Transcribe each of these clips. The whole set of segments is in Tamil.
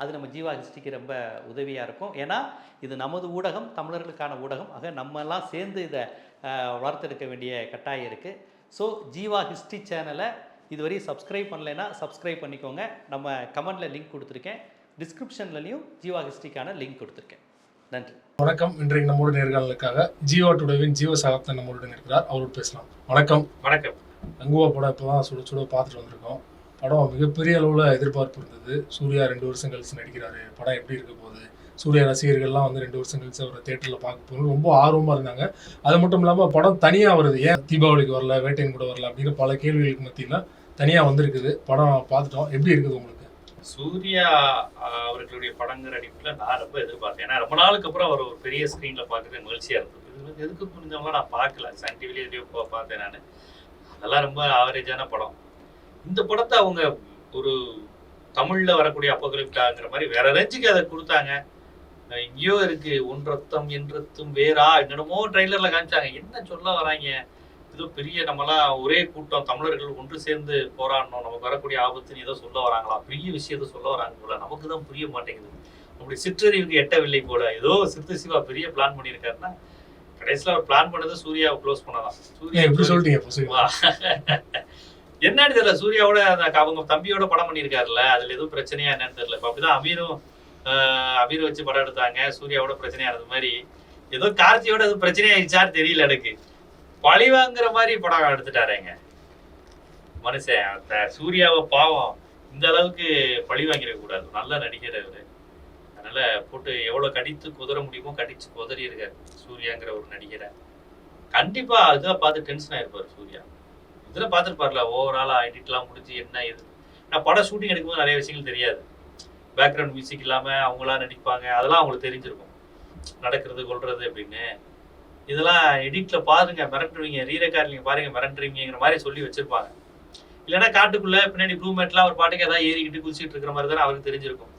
அது நம்ம ஜீவா ஹிஸ்ட்ரிக்கு ரொம்ப உதவியாக இருக்கும். ஏன்னா இது நமது ஊடகம் தமிழர்களுக்கான ஊடகம். ஆக நம்ம எல்லாம் சேர்ந்து இதை வளர்த்தெடுக்க வேண்டிய கட்டாயம் இருக்குது ஸோ ஜீவா ஹிஸ்ட்ரி சேனலை இதுவரை சப்ஸ்கிரைப் பண்ணலைன்னா சப்ஸ்கிரைப் பண்ணிக்கோங்க. நம்ம கமெண்டில் லிங்க் கொடுத்துருக்கேன். டிஸ்கிரிப்ஷன்லையும் ஜீவா ஹிஸ்ட்ரிக்கான லிங்க் கொடுத்துருக்கேன். நன்றி. வணக்கம். இன்றைக்கு நம்மோட நேர்காணலுக்காக ஜீவா டுடேவின் ஜீவ சகாப்தன் நம்மளுடன் இருக்கிறார் அவரோடு பேசலாம். வணக்கம். வணக்கம். கங்குவா படம் இப்போ தான் சுட சுட பார்த்துட்டு வந்திருக்கோம். படம் மிகப்பெரிய அளவில் எதிர்பார்ப்பு இருந்தது. சூர்யா ரெண்டு வருஷம் கழிச்சு நடிக்கிறாரு. படம் எப்படி இருக்க போகுது? சூர்யா ரசிகர்கள்லாம் வந்து ரெண்டு வருஷம் கழிச்சு அவரை தேட்டரில் பார்க்க போகணும் ரொம்ப ஆர்வமாக இருந்தாங்க. அது மட்டும் இல்லாமல் படம் தனியாக வருது. ஏன் தீபாவளிக்கு வரல வேட்டையன் கூட வரல அப்படிங்கிற பல கேள்விகளுக்கு மத்தியில் தனியாக வந்திருக்குது. படம் பார்த்துட்டோம். எப்படி இருக்குது உங்களுக்கு? சூர்யா அவர்களுடைய படங்கள் அடிப்பில் நான் ரொம்ப எதிர்பார்த்தேன். ஏன்னா ரொம்ப நாளுக்கு அப்புறம் அவர் ஒரு பெரிய ஸ்க்ரீனில் பார்த்துட்டு மகிழ்ச்சியாக இருந்தது. இது எதுக்கு புரிஞ்சவங்களாம் நான் பார்க்கல. சன் டிவிலேயே எதையோ பார்த்தேன் நான். அதெல்லாம் ரொம்ப ஆவரேஜான படம். இந்த படத்தை அவங்க ஒரு தமிழ்ல வரக்கூடிய அப்போகலிப்டாங்கிற மாதிரி வேற ரேஞ்சுக்கு அதை கொடுத்தாங்க. எங்கேயோ இருக்கு ஒன் ரத்தம் என் ரத்தம் வேறா? என்னென்னமோ ட்ரைலர்ல காமிச்சாங்க. என்ன சொல்ல வராங்க? ஏதோ பெரிய நம்மலாம் ஒரே கூட்டம் தமிழர்கள் ஒன்று சேர்ந்து போராடணும். நமக்கு வரக்கூடிய ஆபத்துன்னு ஏதோ சொல்ல வராங்களா? பெரிய விஷயத்த சொல்ல வராங்க போல. நமக்கு தான் புரிய மாட்டேங்குது. நம்முடைய சிற்றறிவுக்கு எட்டவில்லை போல. ஏதோ சித்து சிவா பெரிய பிளான் பண்ணியிருக்காருன்னா கடைசியில் அவர் பிளான் பண்ணது சூர்யாவை க்ளோஸ் பண்ணலாம். ஏன் எப்படி சூர்யா சொல்லிட்டீங்க. என்னன்னு தெரியல சூர்யாவோட அந்த அவங்க தம்பியோட படம் பண்ணியிருக்காருல்ல அதுல எதுவும் பிரச்சனையா என்னன்னு தெரியல. இப்ப அப்படிதான் அமீரும் ஆஹ், அமீர் வச்சு படம் எடுத்தாங்க சூர்யாவோட பிரச்சனையா இருந்த மாதிரி. ஏதோ கார்த்தியோட எதுவும் பிரச்சனையாயிடுச்சான்னு தெரியல எனக்கு. பழிவாங்கிற மாதிரி படம் எடுத்துட்டாருங்க மனுஷன் அந்த சூர்யாவை பாவம் இந்த அளவுக்கு பழி வாங்கிடக் கூடாது. நல்ல நடிகர் அவரு அதனால போட்டு எவ்வளவு கடித்து குதற முடியுமோ கடிச்சு குதறி இருக்காரு சூர்யாங்கிற ஒரு நடிகரை. கண்டிப்பா அதுதான் பார்த்து டென்ஷன் ஆயிருப்பாரு சூர்யா. இதில் பார்த்துருப்பார்ல ஓவராலாக எடிட்லாம் முடிச்சு என்ன இது நான் படம் ஷூட்டிங் எடுக்கும்போது நிறைய விஷயங்கள் தெரியாது. பேக்ரவுண்ட் மியூசிக் இல்லாமல் அவங்களா நடிப்பாங்க அதெல்லாம் அவங்களுக்கு தெரிஞ்சிருக்கும். நடக்கிறது கொள்வது அப்படின்னு. இதெல்லாம் எடிட்டில் பாருங்க மிரட்டுவீங்க ரீரெக்கார்டிங் பாருங்க மிரட்டுறீங்கிற மாதிரி சொல்லி வச்சிருப்பாங்க. இல்லைன்னா காட்டுக்குள்ள பின்னாடி ப்ளூ மேட்லாம் ஒரு பாட்டுக்கு ஏதாவது ஏறிக்கிட்டு குதிச்சிட்டு இருக்கிற மாதிரி தானே அவருக்கு தெரிஞ்சிருக்கும்.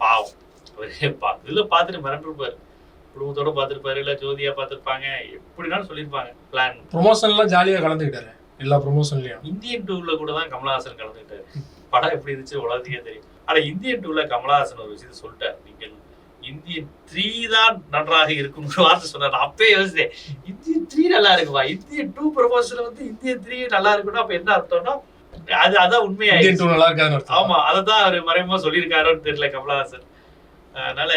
பாவம். அவரு பா இதில் பார்த்துட்டு மிரண்டிருப்பாரு குடும்பத்தோட பார்த்துருப்பாரு இல்லை ஜோதியா பார்த்துருப்பாங்க எப்படினாலும் சொல்லியிருப்பாங்க பிளான் ப்ரொமோஷன்லாம் ஜாலியாக கலந்துக்கிட்டாரு. எல்லா ப்ரொமோஷன்லையும் இந்தியன் டூல கூட தான் கமலஹாசன் கலந்துக்கிட்டாரு. படம் எப்படி இருந்துச்சு உலகத்துக்கே தெரியும். ஆனா இந்தியன் டூல கமலஹாசன் ஒரு விஷயத்தை சொல்லிட்டாரு. நீங்கள் இந்தியன் த்ரீ தான் நன்றாக இருக்கும்னு வார்த்தை சொன்னார். அப்பயே யோசிச்சேன் இந்தியன் த்ரீ நல்லா இருக்குமா? இந்தியன் டூ ப்ரொபோசல் வந்து இந்தியன் த்ரீ நல்லா இருக்குன்னா அப்ப என்ன அர்த்தம்னா அது அதான் உண்மையா இந்தியன் டூ நல்லா அர்த்தம். ஆமா அததான் அவர் மறைமுகமா சொல்லியிருக்காரோன்னு தெரியல கமலஹாசன். அதனால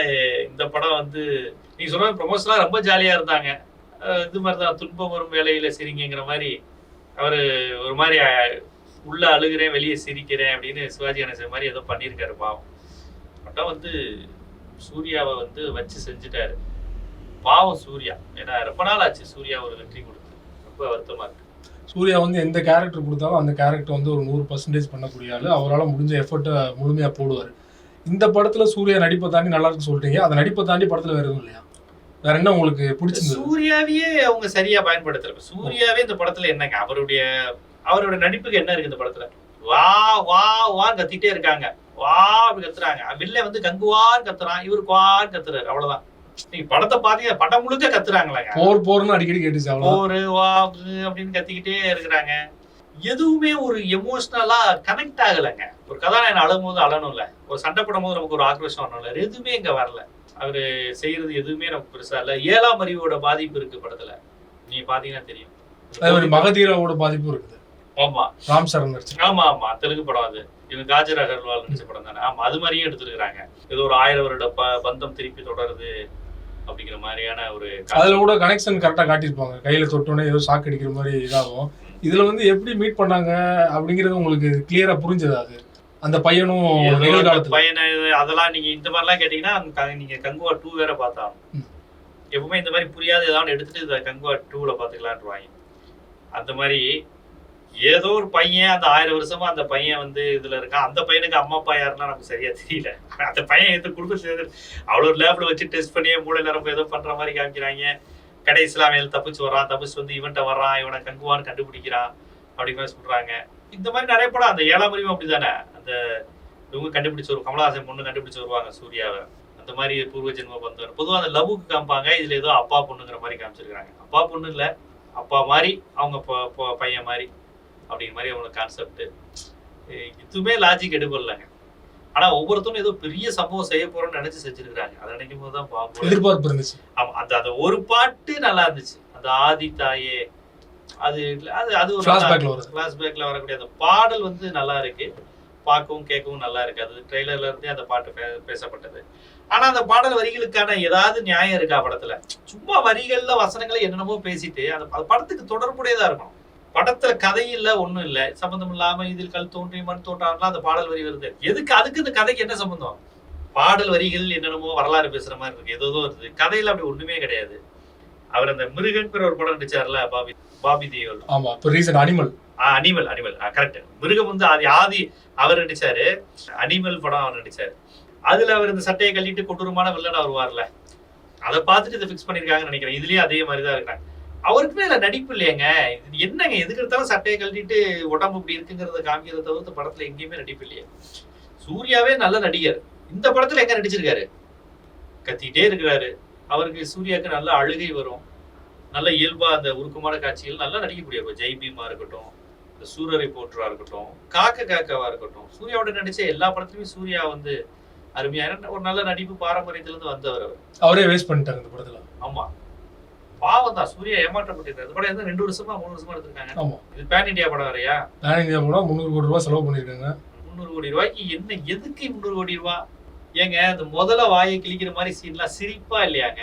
இந்த படம் வந்து நீங்க சொன்ன ப்ரொமோஷன்லாம் ரொம்ப ஜாலியா இருந்தாங்க. இது மாதிரி தான் துன்பம் வரும் வேலையில சிரிங்கிற மாதிரி அவர் ஒரு மாதிரி உள்ள அழுகிறேன் வெளியே சிரிக்கிறேன் அப்படின்னு சிவாஜி கணேசன் மாதிரி ஏதோ பண்ணியிருக்காரு பாவம். படம் வந்து சூர்யாவை வந்து வச்சு செஞ்சுட்டாரு. பாவம் சூர்யா. ஏன்னா ரொம்ப நாள் ஆச்சு சூர்யா ஒரு வெற்றி கொடுத்து. ரொம்ப வருத்தமா இருக்கு. சூர்யா வந்து எந்த கேரக்டர் கொடுத்தாலும் அந்த கேரக்டர் வந்து ஒரு நூறு பர்சன்டேஜ் பண்ணக்கூடிய ஆளு. அவரால் முடிஞ்ச எஃபர்ட்டை முழுமையாக போடுவார். இந்த படத்தில் சூர்யா நடிப்பை தாண்டி நல்லா இருக்குன்னு சொல்லிட்டீங்க. அந்த நடிப்பை தாண்டி படத்தில் வேறு எதுவும் இல்லையா? வேற என்ன உங்களுக்கு பிடிச்சிருந்தது? சூர்யாவையே அவங்க சரியா பயன்படுத்தல. சூர்யாவே இந்த படத்துல என்னங்க அவருடைய அவருடைய நடிப்புக்கு என்ன இருக்கு இந்த படத்துல? வா வா வான்னு கத்திட்டே இருக்காங்க. வா அப்படி கத்துறாங்க. வில்ல வந்து கங்குவான்னு கத்துறான். இவரு குவான்னு கத்துறாரு. அவ்வளவுதான். நீங்க படத்தை பாத்தீங்க படம் முழுக்க கத்துறாங்களாங்க. போர் போர்னு அடிக்கடி கேட்டுச்சு ஒரு வா அப்படின்னு கத்திக்கிட்டே இருக்கிறாங்க. எதுவுமே ஒரு எமோஷனலா கனெக்ட் ஆகலைங்க. ஒரு கதாநாயகன் அழும் போது அழணும்ல. ஒரு சண்டை போடும் போது நமக்கு ஒரு ஆக்ரோஷம் வரணும்ல. எதுவுமே இங்க வரல. அவரு செய்யறது எதுவுமே நமக்கு பெருசா இல்ல. ஏழாம் அறிவோட பாதிப்பு இருக்கு படத்துல. நீங்க பாத்தீங்கன்னா தெரியும். அதே மாதிரி மகதீராவோட பாதிப்பும் இருக்குது. ஆமா. ராம் சரண் ஆமா ஆமா. தெலுங்கு படம் அது. இவங்க காஜர் அகர்வால் நடிச்ச படம் தானே. ஆமா அது மாதிரியும் எடுத்துருக்காங்க ஏதோ ஒரு ஆயிரம் வருட பந்தம் திருப்பி தொடருது அப்படிங்கிற மாதிரியான ஒரு அதுல கூட கனெக்ஷன் கரெக்டா காட்டியிருப்பாங்க. கையில தொட்டோன்னே ஏதோ ஷாக் அடிக்கிற மாதிரி இதாகும். இதுல வந்து எப்படி மீட் பண்ணாங்க அப்படிங்கிறது உங்களுக்கு கிளியரா புரிஞ்சது அது? அந்த பையனும் பையனை அதெல்லாம் நீங்க இந்த மாதிரிலாம் கேட்டீங்கன்னா நீங்க கங்குவா டூ வேற பார்த்தாங்க ம். எப்பவுமே இந்த மாதிரி புரியாத ஏதாவது எடுத்துட்டு இதை கங்குவா டூல பாத்துக்கலான்றாங்க அந்த மாதிரி ஏதோ ஒரு பையன் அந்த ஆயிரம் வருஷமா அந்த பையன் வந்து இதுல இருக்கான். அந்த பையனுக்கு அம்மா அப்பா யாருன்னா நமக்கு சரியா தெரியல. அந்த பையன் எடுத்து குடும்பத்துல அவ்வளோ லேப்ல வச்சு டெஸ்ட் பண்ணி மூளை நரம்பு ஏதோ பண்ற மாதிரி காமிக்கிறாங்க. கடைசியில் அவன் தப்பிச்சு வர்றான். தப்பிச்சு வந்து இவன்ட்ட வர்றான். இவனை கங்குவான்னு கண்டுபிடிக்கிறான். அப்படிங்கிற மாதிரி சொல்றாங்க. இந்த மாதிரி நிறைய படம் அந்த ஏழாம் அறிவும் அப்படிதானே? அந்த இவங்க கண்டுபிடிச்சு வரும் கமலஹாசன் பொண்ணு கண்டுபிடிச்சு வருவாங்க சூர்யாவை. அந்த மாதிரி பூர்வ ஜென்ம பந்தம் பொதுவாக அந்த லவ்வுக்கு காமிப்பாங்க இதுல ஏதோ அப்பா பொண்ணுங்கிற மாதிரி காமிச்சிருக்காங்க அப்பா பொண்ணு இல்ல அப்பா மாதிரி அவங்க பையன் மாதிரி அப்படிங்கிற மாதிரி அவங்களுக்கு கான்செப்ட் இதுவுமே லாஜிக் எடுபடலங்க ஆனா ஒவ்வொருத்தரும் ஏதோ பெரிய சம்பவம் செய்ய போறோம்னு நினைச்சு செஞ்சிருக்காங்க அதை நினைக்கும் போது தான் எதிர்பார்ப்பு இருந்துச்சு. ஆமா அந்த அந்த ஒரு பாட்டு நல்லா இருந்துச்சு. அந்த ஆதி தாயே அது அது அது ஒரு வருது ஃபிளாஷ்பேக்ல வரக்கூடிய அந்த பாடல் வந்து நல்லா இருக்கு. பார்க்கவும் கேட்கவும் நல்லா இருக்கு. அது ட்ரெய்லர்ல இருந்தே அந்த பாட்டு பேசப்பட்டது. ஆனா அந்த பாடல் வரிகளுக்கான ஏதாவது நியாயம் இருக்கா படத்துல? சும்மா வரிகள்ல வசனங்களை என்னென்னமோ பேசிட்டு அந்த அந்த படத்துக்கு தொடர்புடையதா இருக்கணும். படத்துல கதை இல்ல ஒண்ணும் இல்ல. சம்பந்தம் இல்லாம இதில் கல் தோன்றி மண் தோன்றான்லாம் அந்த பாடல் வரி வருது. எதுக்கு அதுக்கு இந்த கதைக்கு என்ன சம்பந்தம்? பாடல் வரிகள் என்னென்னமோ வரலாறு பேசுற மாதிரி இருக்கு. ஏதோ வருது. கதையில அப்படி ஒண்ணுமே கிடையாது. அவர் அந்த மிருகங்கிற ஒரு படம் நடிச்சார்ல பாபி பாபி தேவல். ஆமா இப்போ recent Animal Animal Animal correct மிருகம் வந்து அது ஆதி அவர் நடிச்சாரு. அனிமல் படம் அவர் நடிச்சாரு. அதுல அவர் இந்த சட்டையை கட்டிட்டு கொடூரமான வில்லனா வருவார்ல. அதை பார்த்துட்டு இதை ஃபிக்ஸ் பண்ணிருக்காங்கன்னு நினைக்கிறேன். இதுலயும் அதே மாதிரி தான் இருக்காங்க. அவருக்குமே இதுல நடிப்பு இல்லையங்க. என்னங்க எதுக்கு எடுத்தாலும் சட்டையை கழட்டிட்டு உடம்பு இப்படி இருக்குங்கிறத காமிக்கிறத தவிர்த்து படத்துல எங்கேயுமே நடிப்பு இல்லையே. சூர்யாவே நல்ல நடிகர். இந்த படத்துல எங்க நடிச்சிருக்காரு? கத்திட்டே இருக்கிறாரு. அவருக்கு சூர்யாவுக்கு நல்ல அழுகை வரும். நல்ல இயல்பா அந்த உருக்கமான காட்சிகள் நல்லா நடிக்கக்கூடிய இப்போ ஜெய் பீமா இருக்கட்டும் இந்த சூரரை போற்றா இருக்கட்டும் காக்க காக்கவா இருக்கட்டும். சூர்யாவோட நடிச்ச எல்லா படத்துலயுமே சூர்யா வந்து அருமையான ஒரு நல்ல நடிப்பு பாரம்பரியத்துல இருந்து வந்தவர் அவர். அவரே வேஸ்ட் பண்ணிட்டாங்க இந்த படத்துல. ஆமா. பாவம் தான். சூர்யா ஏமாற்றப்பட்டிருக்காரு இந்த படம் ரெண்டு வருஷமா மூணு வருஷமா எடுத்திருக்காங்க. ஆமா. இது பேன் இந்தியா படம் வரையா பேன் இந்தியா போனா முந்நூறு கோடி ரூபாய் செலவு பண்ணிருக்காங்க முந்நூறு கோடி ரூபாய்க்கு என்ன எதுக்கு முந்நூறு கோடி ரூபாய் ஏங்க அந்த முதல்ல வாயை கிழிக்கிற மாதிரி சீன்லாம் சிரிப்பா இல்லையாங்க?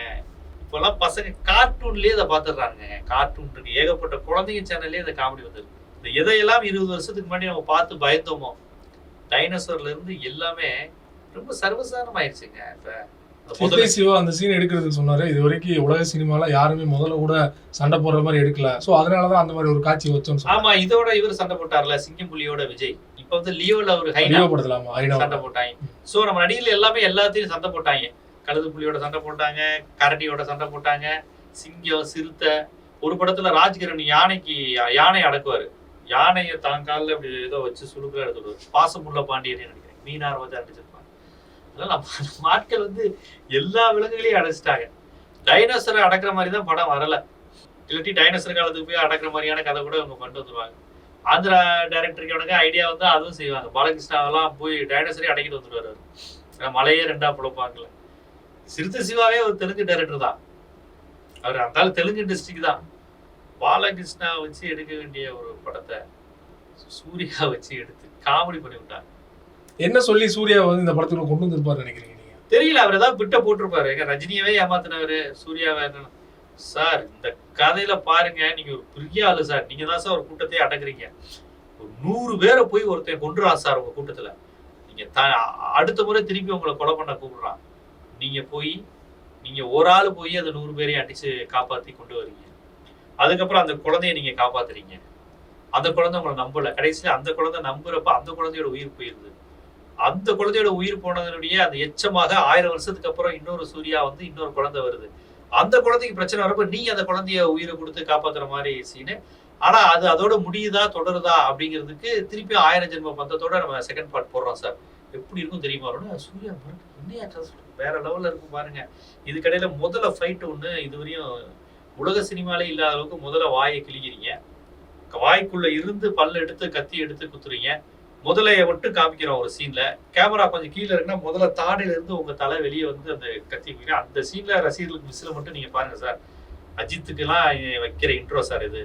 இப்பெல்லாம் பசங்க கார்ட்டூன்லயே இதை பாத்துடுறாங்க கார்ட்டூன் இருக்கு ஏகப்பட்ட குழந்தைங்க சேனல்லே இந்த காமெடி வந்துருக்கு. இந்த எதையெல்லாம் இருபது வருஷத்துக்கு முன்னாடி நம்ம பார்த்து பயந்தோமோ? டைனோசர்ல இருந்து எல்லாமே ரொம்ப சர்வசாதாரணம் ஆயிடுச்சுங்க இப்ப முதல்ல சிவா அந்த சீன் எடுக்கிறதுக்கு சொன்னாரு. இது வரைக்கும் உலக சினிமால யாருமே முதல்ல கூட சண்டை போடுற மாதிரி எடுக்கல. சோ அதனாலதான் அந்த மாதிரி ஒரு காட்சி சொன்னாங்க ஆமா இதோட இவர் சண்டை போட்டார்ல சிங்கம் புலியோட விஜய். இப்ப வந்து லியோல ஒரு ஹைனா சண்டை போட்டாங்க. சோ நம்ம நடிகர்கள் எல்லாமே எல்லாத்தையும் சண்டை போட்டாங்க. கழுது புலியோட சண்டை போட்டாங்க கரடியோட சண்டை போட்டாங்க சிங்கம் சிறுத்தை. ஒரு படத்துல ராஜ்கிரண் யானைக்கு யானை அடக்குவாரு. யானையை தான் காலில் இப்படி ஏதோ வச்சு சுடுக்க எடுத்துடுவாரு பாசமுள்ள பாண்டியன் நினைக்கிறேன். மீனா ரோஜா நடிச்சிருப்பாங்க அதனால நம்ம நம்ம ஆட்கள் வந்து எல்லா விலங்குகளையும் அடைச்சிட்டாங்க டைனோசரை அடக்குற மாதிரி தான் படம் வரல. இல்லாட்டி டைனோசர் காலத்துக்கு போய் அடக்குற மாதிரியான கதை கூட இவங்க கொண்டு வந்துருவாங்க. ஆந்திரா டைரக்டருக்கு அவனுக்கு ஐடியா வந்து அதுவும் செய்வாங்க. பாலகிருஷ்ணாவெல்லாம் போய் டைனோசரே அடக்கிட்டு வந்துருவாரு அவரு. ஏன்னா மலையே ரெண்டா புழப்பாங்கல சிறுத்தை சிவாவே ஒரு தெலுங்கு டைரக்டர் தான். அவர் அந்த ஆளு தெலுங்கு இண்டஸ்ட்ரிக்கு தான். பாலகிருஷ்ணா வச்சு எடுக்க வேண்டிய ஒரு படத்தை சூர்யா வச்சு எடுத்து காமெடி பண்ணி விட்டாங்க என்ன சொல்லி சூர்யா வந்து இந்த படத்துக்குள்ள கொண்டு வந்திருப்பாரு நினைக்கிறீங்க நீங்க? தெரியல அவர் ஏதாவது பிட்ட போட்டிருப்பாரு. ரஜினியவே ஏமாத்தினவரு சூர்யாவை என்னன்னு. சார் இந்த கதையில பாருங்க நீங்க ஒரு பெரிய ஆளு சார். நீங்க தான் சார் ஒரு கூட்டத்தையே அடக்குறீங்க. ஒரு நூறு பேரை போய் ஒருத்தன் கொண்டுறான் சார் உங்க கூட்டத்துல. நீங்க த அடுத்த முறை திருப்பி உங்களை கொலை பண்ண கூப்பிடுறான். நீங்க போய் நீங்க ஒரு ஆள் போய் அந்த நூறு பேரையும் அடிச்சு காப்பாத்தி கொண்டு வரீங்க. அதுக்கப்புறம் அந்த குழந்தைய நீங்க காப்பாத்துறீங்க. அந்த குழந்தை உங்களை நம்பல. கடைசியில அந்த குழந்தை நம்புறப்ப அந்த குழந்தையோட உயிர் போயிருது. அந்த குழந்தையோட உயிர் போனதனுடைய அந்த எச்சமாக ஆயிரம் வருஷத்துக்கு அப்புறம் இன்னொரு சூர்யா வந்து இன்னொரு குழந்தை வருது. அந்த குழந்தைக்கு பிரச்சனை வரப்ப நீ அந்த குழந்தைய உயிரை கொடுத்து காப்பாத்துற மாதிரி சீனு ஆனா அது அதோட முடியுதா தொடருதா அப்படிங்கிறதுக்கு திருப்பி ஆயிரம் ஜென்ம பந்தத்தோட நம்ம செகண்ட் பார்ட் போடுறோம் சார். எப்படி இருக்கும் தெரியுமா சூர்யா பாருங்க, வேற லெவல்ல இருக்கும் பாருங்க. இதுக்கடையில முதல்ல ஃபைட் ஒண்ணு இதுவரையும் உலக சினிமாலே இல்லாத அளவுக்கு முதல்ல வாயை கிழிக்கிறீங்க. வாய்க்குள்ள இருந்து பல்ல எடுத்து கத்தி எடுத்து குத்துறீங்க. முதலைய மட்டும் காமிக்கிறோம் ஒரு சீன்ல கேமரா கொஞ்சம் கீழே இருக்குன்னா முதல்ல தாடையில இருந்து உங்க தலை வெளியே வந்து அந்த கத்தி. அந்த சீன்ல ரசிகர்களுக்கு மிஸ்ல மட்டும் நீங்க பாருங்க சார் அஜித்துக்கு எல்லாம் வைக்கிற இன்ட்ரோ சார் இது.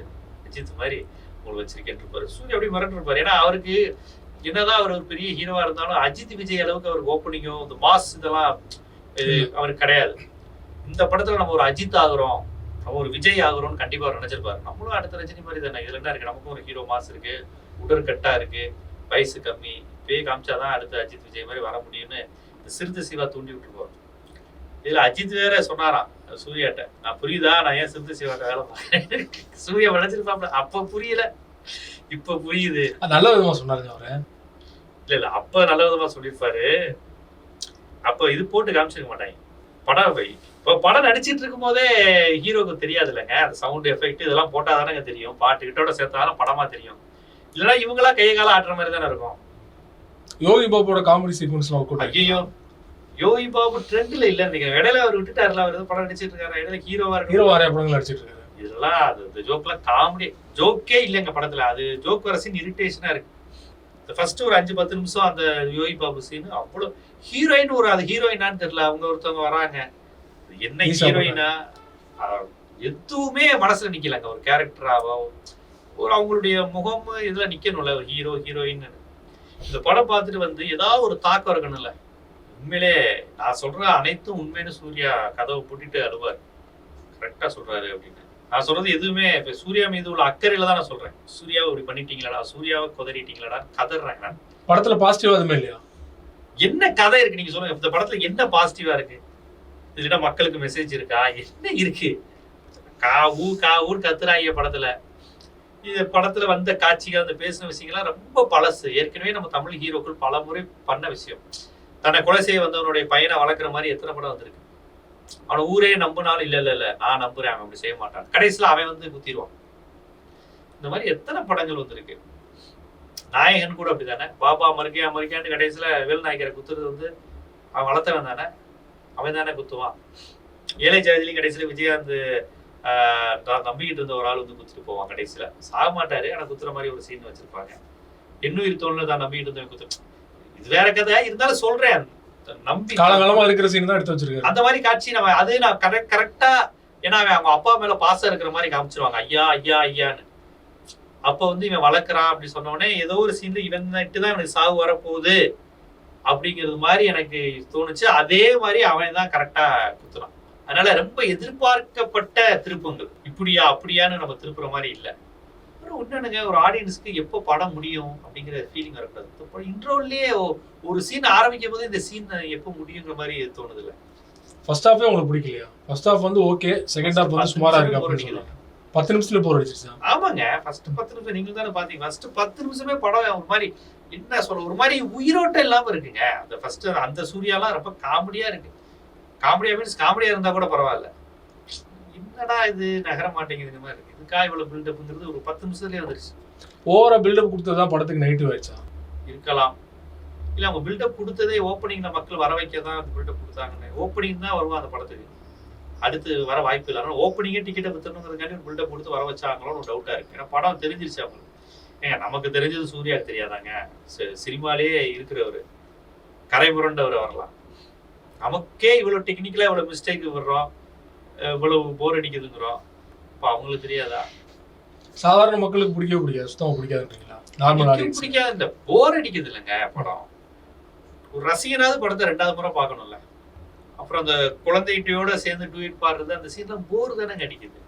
அஜித் மாதிரி உங்களுக்கு வச்சிருக்கேன் இருப்பாரு சூர்யா அப்படி மிரண்டு இருப்பாரு. ஏன்னா அவருக்கு என்னதான் அவர் ஒரு பெரிய ஹீரோவா இருந்தாலும் அஜித் விஜய் அளவுக்கு அவருக்கு ஓப்பனிங்கோ இந்த மாஸ் இதெல்லாம் இது அவருக்கு கிடையாது. இந்த படத்துல நம்ம ஒரு அஜித் ஆகுறோம். நம்ம ஒரு விஜய் ஆகுறோம்னு கண்டிப்பா அவர் நினைச்சிருப்பாரு. நம்மளும் அடுத்த ரஜினி மாதிரி தானே. இதுல என்ன இருக்கு. நமக்கும் ஒரு ஹீரோ மாஸ் இருக்கு. உடற்கட்டா இருக்கு. வயசு கம்மி. இப்பயே காமிச்சாதான் அடுத்த அஜித் விஜய் மாதிரி வர முடியும்னு இந்த சிறுத்தை சிவா தூண்டி விட்டுருப்போம் இதுல அஜித் வேற சொன்னாராம் சூர்யாட்ட நான் புரியுதா? நான் ஏன் சிறுத்தை சிவாட்ட வேலை பார்க்கறேன்? சூர்யா நினைச்சிருப்பாப்ல அப்ப புரியல. இப்ப புரியுது. நல்ல விதமா சொன்னாருங்க அவரு. இல்ல இல்ல. அப்ப நல்ல விதமா சொல்லியிருப்பாரு. அப்ப இது போட்டு காமிச்சிருக்க மாட்டாங்க. படம் இப்போ படம் நடிச்சிட்டு இருக்கும் போதே ஹீரோக்கு தெரியாது இல்லைங்க அந்த சவுண்ட் எஃபெக்ட் இதெல்லாம் போட்டா தானங்க தெரியும். பாட்டு கிட்டோட சேர்த்தாலும் படமா தெரியும். இல்லைன்னா இவங்களா கையை காலம் ஆட்டுற மாதிரி தானே இருக்கும். யோகி பாபுவோட காமெடி சீக்வன்ஸ்லாம் ஐயோ யோகி பாபு ட்ரெண்ட்ல இல்ல நினைக்கிறேன் இடையில அவர் விட்டுட்டாருல அவர் படம் நடிச்சிட்டு இருக்காரு. இடையில ஹீரோவா ஹீரோ இருக்கு நிறைய படங்கள் நடிச்சிட்டு இருக்காரு. இதெல்லாம் அது இந்த ஜோக்லாம் காமெடி ஜோக்கே இல்லைங்க படத்துல. அது ஜோக் வர சீன் இரிட்டேஷனா இருக்கு. ஃபர்ஸ்ட் ஒரு அஞ்சு பத்து நிமிஷம் அந்த யோகி பாபு சீன் அவ்வளவு ஹீரோயின் ஒரு அது ஹீரோயினான்னு தெரியல. அவங்க ஒருத்தவங்க வராங்க. என்ன ஹீரோயினா எதுவுமே மனசுல நிக்கலங்க. ஒரு கேரக்டராவோ ஒரு அவங்களுடைய முகம் இதுல நிக்கணும்ல ஒரு ஹீரோ ஹீரோயின் இந்த படம் பார்த்துட்டு வந்து ஏதாவது ஒரு தாக்கம் இருக்கணும்ல. உண்மையிலே நான் சொல்ற அனைத்தும் உண்மைன்னு சூர்யா கதவை பூட்டிட்டு அழுவார். கரெக்டா சொல்றாரு அப்படின்னு. நான் சொல்றது எதுவுமே இப்ப சூர்யா மீது உள்ள அக்கறையில தான் நான் சொல்றேன். சூர்யாவை இப்படி பண்ணிட்டீங்களடா சூர்யாவை குதறிட்டீங்களடா கதறாங்க நான். படத்துல பாசிட்டிவா எதுவுமே இல்லையா? என்ன கதை இருக்கு நீங்க சொல்லுங்க. இந்த படத்துல என்ன பாசிட்டிவா இருக்கு? இதுல மக்களுக்கு மெசேஜ் இருக்கா? என்ன இருக்கு? கா ஊ கா ஊர் கத்துறாங்க படத்துல. இது படத்துல வந்த காட்சிகள் அந்த பேசின விஷயங்கள்லாம் ரொம்ப பழசு. ஏற்கனவே நம்ம தமிழ் ஹீரோக்கள் பல முறை பண்ண விஷயம். தன்னை கொலை செய்ய வந்தவனுடைய பையனை வளர்க்குற மாதிரி எத்தனை படம் வந்திருக்கு? அவனை ஊரே நம்பினாலும் இல்ல இல்ல இல்ல. நான் நம்புறேன் அவன் அப்படி செய்ய மாட்டான். கடைசியில அவன் வந்து குத்திடுவான். இந்த மாதிரி எத்தனை படங்கள் வந்திருக்கு? நாயகன் கூட அப்படிதானே பாபா மறுக்கையா மறுக்கையான்னு கடைசியில வேல் நாயகரை குத்துறது வந்து அவன் வளர்த்தவன் தானே? அவன் தானே குத்துவான். ஏழை ஜாதிலையும் கடைசியில விஜயகாந்த் தான் நம்பிக்கிட்டு இருந்த ஒரு ஆள் வந்து குத்துட்டு போவான் கடைசியில. சாக மாட்டாரு ஆனா குத்துற மாதிரி ஒரு சீன் வச்சிருப்பாங்க. எண்ணுயிர் தோல்ல தான் நம்பிக்கிட்டு இருந்தவன் குத்து இது வேற கதை இருந்தாலும் சொல்றேன். நம்பி காலகாலமா இருக்கிற சீன் தான் எடுத்து வச்சிருக்காரு. அந்த மாதிரி காட்சி நம்ம அது நான் கரெக்ட் கரெக்டா ஏன்னா அவன் அவங்க அப்பா மேல பாசம் இருக்கிற மாதிரி காமிச்சிருவாங்க. ஐயா ஐயா ஐயான்னு. அப்ப வந்து இவன் வளர்க்குறான் அப்படி சொன்ன உடனே ஏதோ ஒரு சீன்ல இவன் தான் இவனுக்கு சாவு வரப்போகுது. அப்படிங்கிறது மாதிரி எனக்கு தோணுச்சு. அதே மாதிரி அவன் தான் கரெக்டா குத்துறான். அதனால ரொம்ப எதிர்பார்க்கப்பட்ட திருப்பங்கள். இப்படியா அப்படியான்னு நம்ம திருப்புற மாதிரி இல்ல. அப்புறம் ஒண்ணுங்க ஒரு ஆடியன்ஸ்க்கு எப்போ படம் முடியும் அப்படிங்கிற ஃபீலிங் வரக்கூடாது. இப்போ இன்ட்ரோல்லே ஒரு சீன் ஆரம்பிக்கும் போது இந்த சீன் எப்போ முடியுங்கிற மாதிரி தோணுது இல்ல ஃபர்ஸ்ட் ஹாஃபே உங்களுக்கு பிடிக்கலையா? ஃபர்ஸ்ட் ஹாஃப் வந்து ஓகே செகண்ட் ஹாஃப் வந்து சுமாரா இருக்கு அப்படின்னு பத்து நிமிஷத்துல போர் அடிச்சிருச்சா? ஆமாங்க ஃபர்ஸ்ட் பத்து நிமிஷம் நீங்க தானே பாத்தீங்க. ஃபர்ஸ்ட் பத்து நிமிஷமே படம் ஒரு மாதிரி என்ன சொல்ல ஒரு மாதிரி உயிரோட்டம் இல்லாம இருக்குங்க. அந்த ஃபர்ஸ்ட் அந்த சூர்யாலாம் ரொம்ப காமெடியா இருக்கு. காமெடியா மீன்ஸ் காமெடியா இருந்தா கூட பரவாயில்ல. என்னடா இது நகர மாட்டேங்குது இந்த மாதிரி? இருக்கு இதுக்கா இவ்வளவு பில்டப்ங்கிறது ஒரு பத்து நிமிஷத்துலயே வந்துருச்சு. ஓவரா பில்டப் கொடுத்தது படத்துக்கு நெகட்டிவ் ஆயிடுச்சா? இருக்கலாம். இல்ல அவங்க பில்டப் கொடுத்ததே ஓப்பனிங்ல மக்கள் வர வைக்க தான் அந்த பில்டப் கொடுத்தாங்கன்னு. ஓப்பனிங் தான் வருவான் அந்த படத்துக்கு? அடுத்து வர வாய்ப்பு இல்லை. ஆனால் ஓப்பனிங்கே டிக்கெட்டை வித்துணுங்கிறதுக்காண்டி ஒரு பில்டப் கொடுத்து வர வச்சாங்களோன்னு ஒரு டவுட்டா இருக்கு. ஏன்னா படம் தெரிஞ்சிருச்சு அவங்களுக்கு. ஏங்க நமக்கு தெரிஞ்சது சூர்யாவுக்கு தெரியாதாங்க? சினிமாலேயே இருக்கிறவர். கரை புரண்டவர் வரலாம் நமக்கே இவ்வளவு டெக்னிக்கலா இவ்வளவு மிஸ்டேக் விடுறோம். இவ்வளவு போர் அடிக்குதுங்கிறோம். இப்போ அவங்களுக்கு தெரியாதா? சாதாரண மக்களுக்கு பிடிக்கவே பிடிக்காது. சுத்தமா பிடிக்காதுன்றீங்களா? நார்மல் பிடிக்காது. இந்த போர் அடிக்குது இல்லைங்க படம். ஒரு ரசிகனாவது படத்தை ரெண்டாவது முறை பார்க்கணும்ல. அப்புறம் அந்த குழந்தைகிட்டையோட சேர்ந்து டூயிட் பாடுறது அந்த சீன்லாம் போர் தானே அடிக்குது.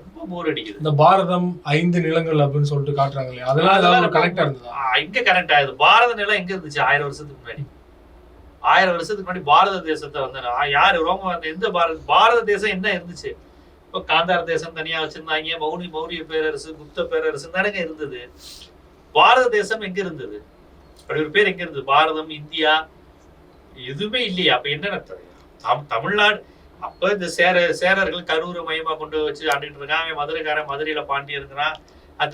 ரொம்ப போர் அடிக்குது. இந்த பாரதம் ஐந்து நிலங்கள் அப்படின்னு சொல்லிட்டு காட்டுறாங்க இல்லையா? அதெல்லாம் ஏதாவது கனெக்டா இருந்ததா? எங்க கனெக்ட் ஆகுது பாரத நிலம் எங்க இருந்துச்சு? ஆயிரம் வருஷத்துக்கு முன்னாடி. ஆயிரம் வருஷத்துக்கு முன்னாடி பாரத தேசத்தை வந்து யார்? ரோம எந்த பாரத பாரத தேசம் என்ன இருந்துச்சு? இப்போ காந்தார தேசம் தனியா வச்சிருந்தாங்க மௌனி மௌரிய பேரரசு குப்த பேரரசு தானங்க இருந்தது. பாரத தேசம் எங்க இருந்தது? அப்படி ஒரு பேர் எங்க இருந்தது? பாரதம் இந்தியா எதுவுமே இல்லையா. அப்ப என்ன தம் தமிழ்நாடு. அப்ப இந்த சேர சேரர்கள் கரூரை மையமா கொண்டு வச்சு ஆண்டுகிட்டு இருக்கான். அவன் மதுரைக்காரன் மதுரையில பாண்டி இருக்கிறான்.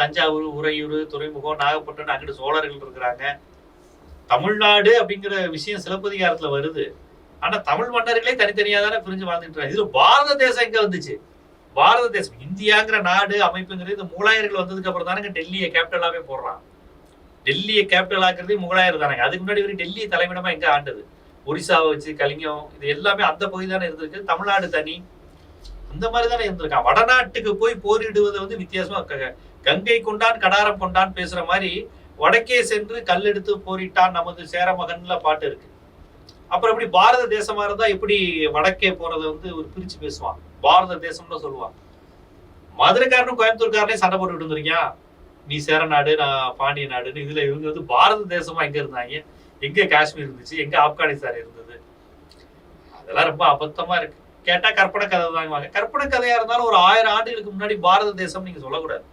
தஞ்சாவூர் உறையூர் துறைமுகம் நாகப்பட்டினம் அங்கிட்டு சோழர்கள் இருக்கிறாங்க. தமிழ்நாடு அப்படிங்கிற விஷயம் சிலப்பதிகாரத்துல வருது. ஆனா தமிழ் மன்னர்களே தனித்தனியா தானே பிரிஞ்சு வாழ்ந்துட்டு இதுல பாரத தேசம் எங்க வந்துச்சு? பாரத தேசம். இந்தியாங்கிற நாடு அமைப்புங்கிறது இந்த முகலாயர்கள் வந்ததுக்கு அப்புறம் தானங்க டெல்லியை கேபிட்டலாவே போடுறான். டெல்லியை கேபிட்டல் ஆக்குறதே முகலாயர் தானங்க. அதுக்கு முன்னாடி வரைக்கும் டெல்லி தலைமையிடமா எங்க ஆண்டது? ஒரிசாவை வச்சு கலிங்கம் இது எல்லாமே அந்த பகுதி தானே இருந்திருக்கு. தமிழ்நாடு தனி. அந்த மாதிரி தானே இருந்திருக்கான். வடநாட்டுக்கு போய் போரிடுவது வந்து வித்தியாசமா கங்கை கொண்டான் கடாரம் கொண்டான் பேசுற மாதிரி வடக்கே சென்று கல்லெடுத்து போரிட்டான் நமது சேரமகன்ல பாட்டு இருக்கு. அப்புறம் எப்படி பாரத தேசமா இருந்தா எப்படி வடக்கே போறதை வந்து ஒரு பிரிச்சு பேசுவான் பாரத தேசம்னு சொல்லுவான் மதுரைக்காரனும் கோயம்புத்தூர்காரனே சண்டை போட்டு இருந்திருக்கியா? நீ சேர நாடு நான் பாண்டிய நாடுன்னு இதுல இவங்க வந்து பாரத தேசமா எங்க இருந்தாங்க? எங்க காஷ்மீர் இருந்துச்சு? எங்க ஆப்கானிஸ்தான் இருந்தது? அதெல்லாம் ரொம்ப அபத்தமா இருக்கு. கேட்டா கற்பனை கதை தாங்குவாங்க கற்பனை கதையா இருந்தாலும் ஒரு ஆயிரம் ஆண்டுகளுக்கு முன்னாடி பாரத தேசம் நீங்க சொல்லக்கூடாது.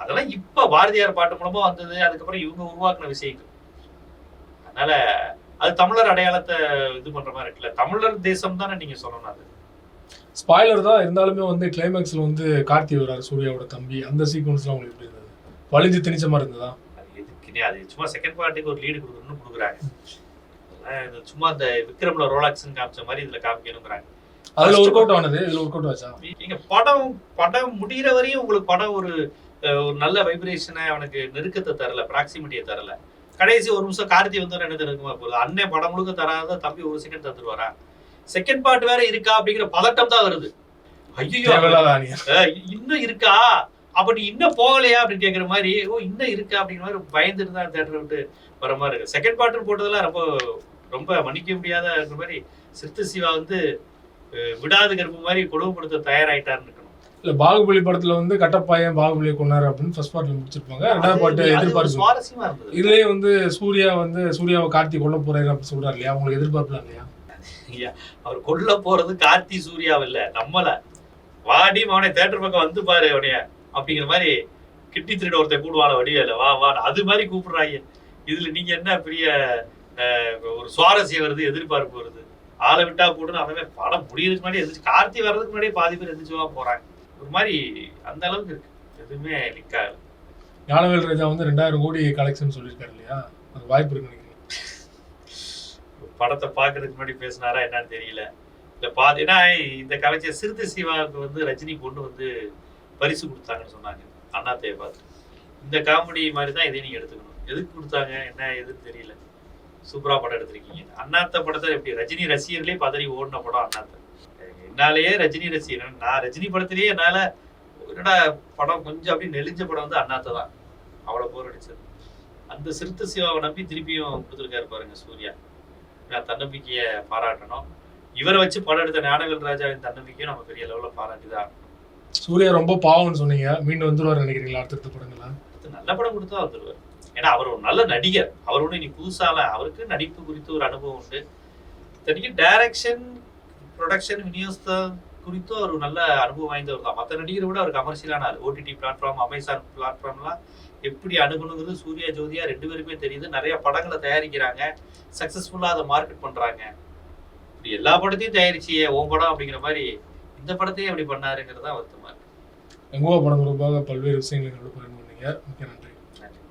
அதெல்லாம் இப்ப பாரதியார் பாட்டு மூலமா வந்தது அதுக்கப்புறம் இவங்க உருவாக்குன விஷயங்கள். அதனால அது தமிழர் அடையாளத்தை இது பண்ற மாதிரி இருக்குல்ல. தமிழர் தேசம் தானே நீங்க சொல்லணும் அது. ஸ்பாய்லர் தான் இருந்தாலுமே வந்து கிளைமேக்ஸ்ல வந்து கார்த்தி வர்றாரு சூர்யாவோட தம்பி. அந்த சீக்வன்ஸ்லாம் உங்களுக்கு எப்படி இருந்தது? வலிஞ்சு திணிச்ச மாதிரி இருந்ததா? அது எதுக்குன்னே அது சும்மா செகண்ட் பார்ட்டுக்கு ஒரு லீடு கொடுக்கணும்னு கொடுக்குறாங்க. சும்மா இந்த விக்ரம்ல ரோலாக்ஸ்னு காமிச்ச மாதிரி இதுல காமிக்கணுங்கிறாங்க அதுல ஒர்க் அவுட் ஆனது? இதுல ஒர்க் அவுட் ஆச்சா? நீங்க படம் படம் முடிகிற வரையும் உங்களுக்கு படம் ஒரு ஒரு நல்ல வைப்ரேஷனை அவனுக்கு நெருக்கத்தை தரல ப்ராக்சிமிட்டியை தரல. கடைசி ஒரு நிமிஷம் கார்த்தி வந்து என்ன நெருக்கமா போகுது? அண்ணன் படம் முழுக்க தராத தம்பி ஒரு செகண்ட் தந்துருவாரா? செகண்ட் பார்ட் வேற இருக்கா அப்படிங்கிற பதட்டம் தான் வருது. ஐயோ இன்னும் இருக்கா? அப்ப நீ இன்னும் போகலையா அப்படின்னு கேக்குற மாதிரி ஓ இன்னும் இருக்கா? அப்படிங்கிற மாதிரி பயந்துட்டு தான் தேட்டரை விட்டு வர மாதிரி இருக்கு. செகண்ட் பார்ட் போட்டதெல்லாம் ரொம்ப ரொம்ப மன்னிக்க முடியாத இருக்கிற மாதிரி சிறுத்தை சிவா வந்து விடாது கருப்பு மாதிரி கொடுமைப்படுத்த தயாராயிட்டாருன்னு இல்ல பாகுபலி படத்துல வந்து கட்டப்பாயன் பாகுபலியை கொண்டாரு அப்படின்னு ஃபர்ஸ்ட் பார்ட்ல முடிச்சிருப்பாங்க. ரெண்டாவது பாட்டு எதிர்பார்ப்பு. இதுலயே வந்து சூர்யா வந்து சூர்யாவை கார்த்தி கொல்ல போறாரு அப்படின்னு சொல்றாரு இல்லையா? உங்களுக்கு எதிர்பார்ப்புலாம் இல்லையா? அவர் கொல்ல போறது கார்த்தி சூர்யாவை இல்ல நம்மள. வாடி அவனை தேட்டர் பக்கம் வந்து பாரு அவனைய அப்படிங்கிற மாதிரி கிட்டி திருட ஒருத்தன் கூடுவான வடிவேல. வா வா அது மாதிரி கூப்பிடுறாங்க. இதுல நீங்க என்ன பெரிய ஒரு சுவாரஸ்யம் வருது எதிர்பார்ப்பு வருது? ஆளை விட்டா போட்டுன்னு அவன் படம் முடியறதுக்கு முன்னாடி எந்திரிச்சு கார்த்தி வர்றதுக்கு முன்னாடியே பாதி பேர் எந்திரிச்சுவா போறாங்க. ஒரு மாதிரி அந்த அளவுக்கு இருக்கு. எதுவுமே நிக்காது. ஞானவேல் ராஜா வந்து ரெண்டாயிரம் கோடி கலெக்ஷன் சொல்லியிருக்காரு இல்லையா? அது வாய்ப்பு இருக்கு நினைக்கிறேன். படத்தை பார்க்கறதுக்கு முன்னாடி பேசினாரா என்னன்னு தெரியல. இல்ல பாதி ஏன்னா இந்த கலைஞர் சிறுத்தை சிவாவுக்கு வந்து ரஜினி பொண்ணு வந்து பரிசு கொடுத்தாங்கன்னு சொன்னாங்க. அண்ணாத்தைய பார்த்து. இந்த காமெடி மாதிரி தான் இதை நீங்க எடுத்துக்கணும். எதுக்கு கொடுத்தாங்க? என்ன எதுன்னு தெரியல. சூப்பரா படம் எடுத்திருக்கீங்க. அண்ணாத்த படத்தை எப்படி ரஜினி ரசிகர்களே பதறி ஓடின படம் அண்ணாத்த. என்னாலேயே ரஜினி ரசிகர் நான் ரஜினி படத்திலேயே என்னால என்னடா படம் கொஞ்சம் அப்படி நெளிஞ்ச படம் வந்து அண்ணாத்த தான். அவ்வளவு போர் அடிச்சது. அந்த சிறுத்தை சிவாவை நம்பி திருப்பியும் கொடுத்துருக்காரு பாருங்க சூர்யா. நான் தன்னம்பிக்கையை பாராட்டணும். இவரை வச்சு படம் எடுத்த ஞானவேல் ராஜாவின் தன்னம்பிக்கையும் நம்ம பெரிய லெவல்ல பாராட்டிதான். சூர்யா ரொம்ப பாவம்னு சொன்னீங்க. மீண்டும் வந்துருவாரு நினைக்கிறீங்களா அடுத்தடுத்த படங்களா அடுத்து நல்ல படம் கொடுத்தா வந்துருவார். ஏன்னா அவர் ஒரு நல்ல நடிகர். அவர் ஒன்றும் இனி புதுசால அவருக்கு நடிப்பு குறித்து ஒரு அனுபவம் உண்டு. தனிக்கு டைரக்ஷன் ப்ரொடக்ஷன் விநியோகத்தை குறித்தும் அவர் ஒரு நல்ல அனுபவம் வாய்ந்தவர் தான். மற்ற நடிகரை விட அவர் கமர்ஷியலான ஆள். ஓடிடி பிளாட்ஃபார்ம் அமேசான் பிளாட்ஃபார்ம்லாம் எப்படி அணுகணுங்கிறது சூர்யா ஜோதியா ரெண்டு பேருமே தெரியுது. நிறைய படங்களை தயாரிக்கிறாங்க. சக்ஸஸ்ஃபுல்லாக அதை மார்க்கெட் பண்ணுறாங்க இப்படி எல்லா படத்தையும் தயாரிச்சியே ஓம் படம் அப்படிங்கிற மாதிரி இந்த படத்தையும் எப்படி பண்ணாருங்கிறது தான் வருத்தமாக இருக்கு படம் தொடர்பாக பல்வேறு விஷயங்களை எங்களோட பகிர்ந்து மிக்க நன்றி.